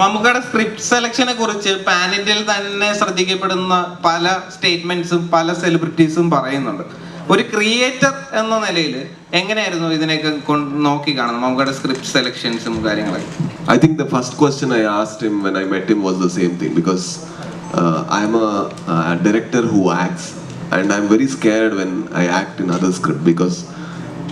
മമ്മൂക്കയുടെ സ്ക്രിപ്റ്റ് സെലക്ഷനെ കുറിച്ച് പാൻ ഇന്ത്യയിൽ തന്നെ ശ്രദ്ധിക്കപ്പെടുന്ന പല സ്റ്റേറ്റ്മെന്റ്സും പല സെലിബ്രിറ്റീസും പറയുന്നുണ്ട്. ഒരു ക്രിയേറ്റർ എന്ന നിലയിൽ എങ്ങനെയായിരുന്നു ഇതിനെയൊക്കെ നോക്കി കാണുന്നത് മമ്മൂക്കയുടെ സ്ക്രിപ്റ്റ് സെലക്ഷൻസും കാര്യങ്ങളൊക്കെ? I think the first question I asked him when I met him was the same thing because I am a director director acts and I am very scared when I act in other script because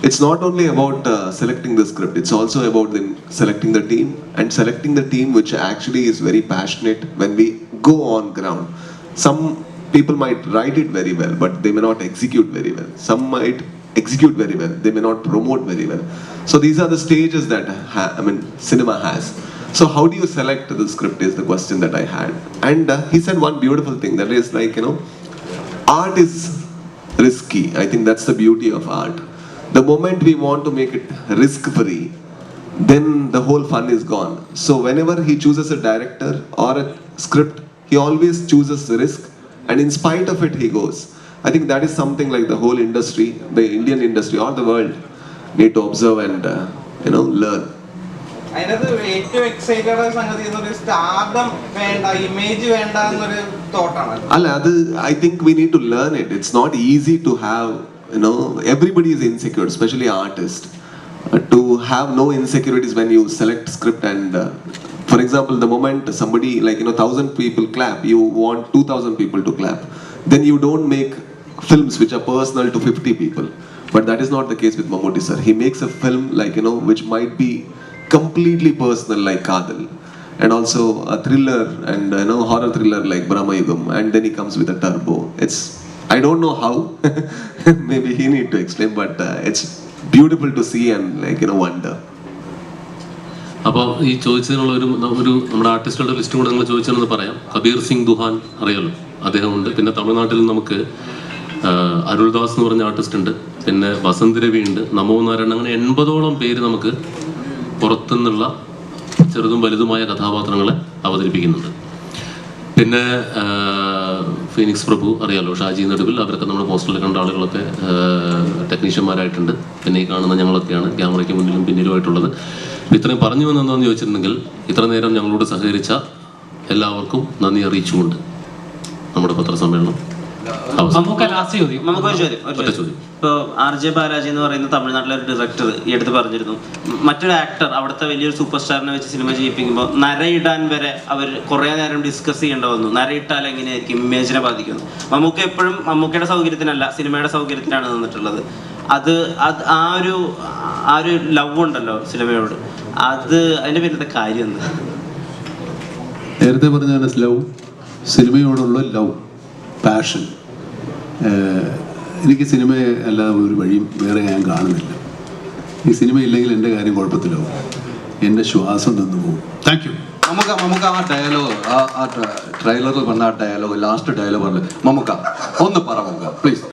it's not only about uh, selecting the script, it's also about selecting the team and selecting the team which actually is very passionate when we go on ground. Some people might write it very well, but they may not execute very well. Some might execute very well, they may not promote very well. So these are the stages that ha- I mean cinema has. So how do you select the script is the question that I had. And uh, he said one beautiful thing that is like you know, art is risky. I think that's the beauty of art. The moment we want to make it risk free, then the whole fun is gone. So whenever he chooses a director or a script, he always chooses the risk, and in spite of it, he goes. I think that is something like the whole industry, the Indian industry or the world, need to observe and uh, you know learn. അതിനകത്ത് ഏറ്റവും excited സംഗതി എന്നൊരു stardom വേണ്ട image വേണ്ട എന്നൊരു തോട്ടാണ് അല്ല അത് I think we need to learn it it's not easy to have you know everybody is insecure especially artists. Uh, to have no insecurities when you select script and uh, for example the moment somebody like you know 1000 people clap you want 2000 people to clap. Then you don't make films which are personal to 50 people. But that is not the case with Mammootty sir. He makes a film like you know which might be completely personal like Kadal and also a thriller and you know horror thriller like Brahmayugam and then he comes with a turbo. It's I don't know how. Maybe he need to explain, but uh, it's beautiful to see and like you know wonder. അപ്പോൾ ഈ ചോദിച്ചതിനുള്ള ഒരു ഒരു നമ്മുടെ ആർട്ടിസ്റ്റുകളുടെ list കൂടെ നിങ്ങൾ ചോദിച്ചതെന്ന് പറയാം. കബീർ സിംഗ് ദുഹാൻ അറിയാലോ? അദ്ദേഹമുണ്ട് പിന്നെ തമിഴ്നാട്ടിൽ നമുക്ക് അരുൾദാസ് എന്ന് പറഞ്ഞ ആർട്ടിസ്റ്റ് ഉണ്ട്. പിന്നെ വസന്ത് രവി ഉണ്ട്. നമോ നാരായണൻ. അങ്ങനെ എൺപതോളം പേര് നമുക്ക് പുറത്തുനിന്നുള്ള ചെറുതും വലുതുമായ കഥാപാത്രങ്ങളെ അവതരിപ്പിക്കുന്നുണ്ട്. പിന്നെ ഫീനിക്സ് പ്രഭു അറിയാലോ ഷാജി നടുവിൽ അവരൊക്കെ നമ്മുടെ പോസ്റ്ററിൽ കണ്ട ആളുകളൊക്കെ ടെക്നീഷ്യന്മാരായിട്ടുണ്ട്. പിന്നെ ഈ കാണുന്ന ഞങ്ങളൊക്കെയാണ് ക്യാമറയ്ക്ക് മുന്നിലും പിന്നിലുമായിട്ടുള്ളത്. ഇത്രയും പറഞ്ഞു വന്നതെന്ന് ചോദിച്ചിട്ടുണ്ടെങ്കിൽ ഇത്ര നേരം ഞങ്ങളോട് സഹകരിച്ച എല്ലാവർക്കും നന്ദി അറിയിച്ചുകൊണ്ട് നമ്മുടെ പത്രസമ്മേളനം നമുക്ക് ലാസ്റ്റ് ചോദ്യം. നമുക്ക് ഒരു ചോദ്യം ഒരു ചോദ്യം. ഇപ്പോൾ ആർ ജെ ബാലാജി എന്ന് പറയുന്ന തമിഴ്നാട്ടിലെ ഒരു ഡയറക്ടർ ഈ അടുത്ത് പറഞ്ഞിരുന്നു. മറ്റൊരു ആക്ടർ അവിടുത്തെ വലിയൊരു സൂപ്പർ സ്റ്റാറിനെ വെച്ച് സിനിമ ചെയ്യിപ്പിക്കുമ്പോൾ നരയിടാൻ വരെ അവർ കുറേ നേരം ഡിസ്കസ് ചെയ്യേണ്ട വന്നു. നരയിട്ടാൽ എങ്ങനെയായിരിക്കും? ഇമേജിനെ ബാധിക്കുന്നു. മമ്മൂക്ക എപ്പോഴും മമ്മൂക്കയുടെ സൗകര്യത്തിനല്ല സിനിമയുടെ സൗകര്യത്തിനാണ് നിന്നിട്ടുള്ളത്. അത് അത് ആ ഒരു ആ ഒരു ലവ് ഉണ്ടല്ലോ സിനിമയോട് അത് അതിന്റെ പിന്നത്തെ കാര്യം എന്താ നേരത്തെ പറഞ്ഞ ലവ് സിനിമയോടുള്ള ലവ് പാഷൻ എനിക്ക് സിനിമയെ അല്ലാതെ ഒരു വഴിയും വേറെ ഞാൻ കാണുന്നില്ല. ഈ സിനിമ ഇല്ലെങ്കിൽ എന്റെ കാര്യം കുഴപ്പത്തിലാവും. എന്റെ ശ്വാസം നിന്നു പോകും. താങ്ക് യു നമുക്ക് നമുക്ക് ആ ഡയലോഗ് ആ ആ ട്രെയിലറിൽ വന്ന ആ ഡയലോഗ് ലാസ്റ്റ് ഡയലോഗ് പറഞ്ഞു നമുക്ക് ഒന്ന് പറ നമുക്ക് പ്ലീസ്